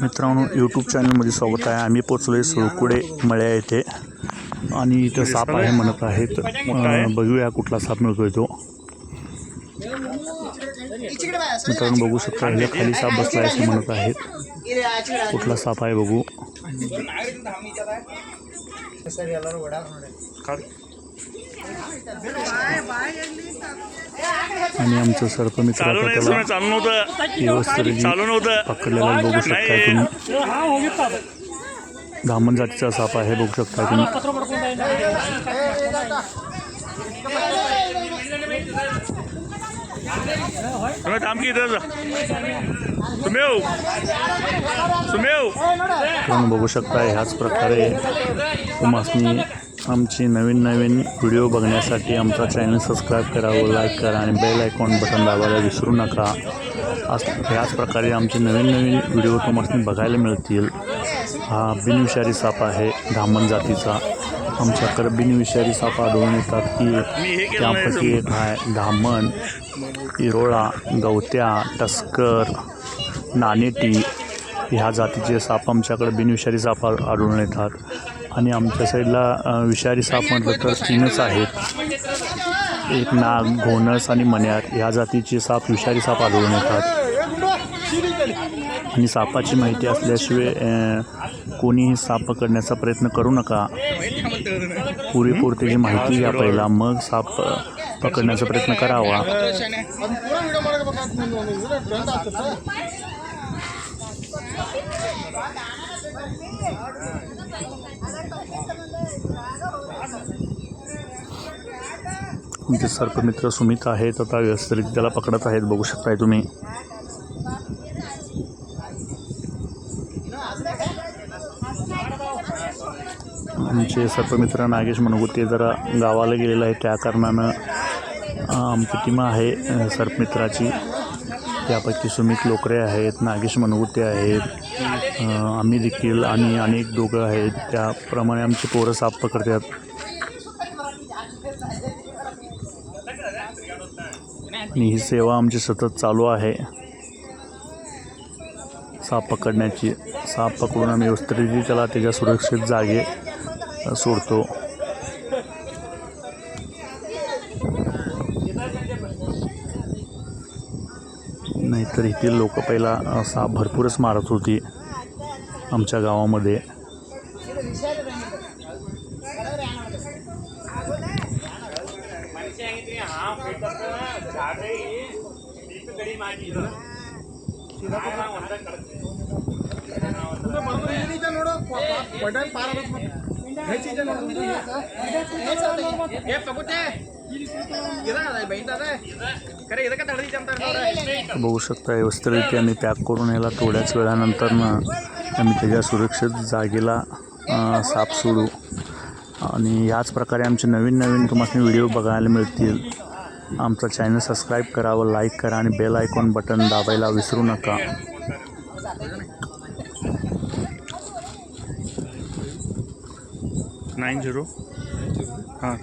मित्रांनो यूट्यूब चॅनलमध्ये स्वागत आहे. आम्ही पोचलो आहे सुळकुडे मळ्या येथे. आणि इथं साप आहे म्हणत आहेत. बघूया कुठला साप मिळतोय तो. मित्रांनो बघू शकता हे खाली साप बसला आहे असं म्हणत आहेत. कुठला साप आहे बघू. आणि आमचं त्याला सुना, चालू नव्हतं. व्यवस्थित चालू नव्हतं. पकडलेला बघू शकताय तुम्ही. धामण जातीचा साप आहे बघू शकता तुम्ही. तुम्ही थांब की इथं सुमेव. सुमेव. तुम्ही बघू शकता ह्याच प्रकारे तुम्हाला आमची नवीन नवीन व्हिडिओ बघण्यासाठी आमचा चॅनल सबस्क्राईब करावं लाईक करा आणि बेल आयकॉन बटन दाबायला विसरू नका. अस ह्याच प्रकारे आमचे नवीन नवीन व्हिडिओ तुम्हाला बघायला मिळतील. हा बिनविषारी साप आहे धामण जातीचा. आमच्याकडे बिनविषारी साप आढळून येतात की त्यापैकी एक आहे धामण इरोळा गवत्या टस्कर नाणेटी ह्या जातीचे साप आमच्याकडे बिनविषारी साप आढळून येतात. आणि आमच्या साईडला विषारी साप म्हटलं तर तीनच आहेत. एक नाग घोणस आणि मण्यार. ह्या जातीचे साप विषारी साप आढळून येतात. आणि सापाची माहिती असल्याशिवाय कोणीही साप पकडण्याचा प्रयत्न करू नका. पुरेपूर त्याची माहिती घ्या पहिला. मग साप पकडण्याचा प्रयत्न करावा. आमचे सर्पमित्र सुमित आहेत आता व्यवस्थित त्याला पकडत आहेत बघू शकताय तुम्ही. आमचे सर्पमित्र नागेश मनगुते जरा गावाला गेलेलं आहे त्या कारणानं आमची टीम आहे सर्पमित्राची. त्यापैकी सुमित लोकरे आहेत नागेश मनगुते आहेत आम्ही देखील आणि अनेक दोघं आहेत. त्याप्रमाणे आमची पोरं साप पकडतात. आणि ही सेवा आमची सतत चालू आहे. साप पकडण्याची साप पकडून आम्ही व्यवस्थित त्याला त्याच्या सुरक्षित जागे सोडतो. नाहीतर इथील लोक पहिला असा भरपूरच मारत होती आमच्या गावामध्ये. बघू शकता व्यवस्थितरित्या आम्ही पॅक करून याला थोड्याच वेळानंतरनं आम्ही त्याच्या सुरक्षित जागेला साप सोडू. आणि याच प्रकारे आमचे नवीन नवीन तुम्हाला व्हिडिओ बघायला मिळतील. आमचा चॅनल सबस्क्राईब करावं लाईक करा आणि बेल आयकॉन बटन दाबायला विसरू नका. नाईन झिरो हां.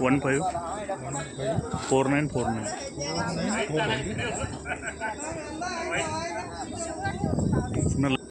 One five. Four nine four nine.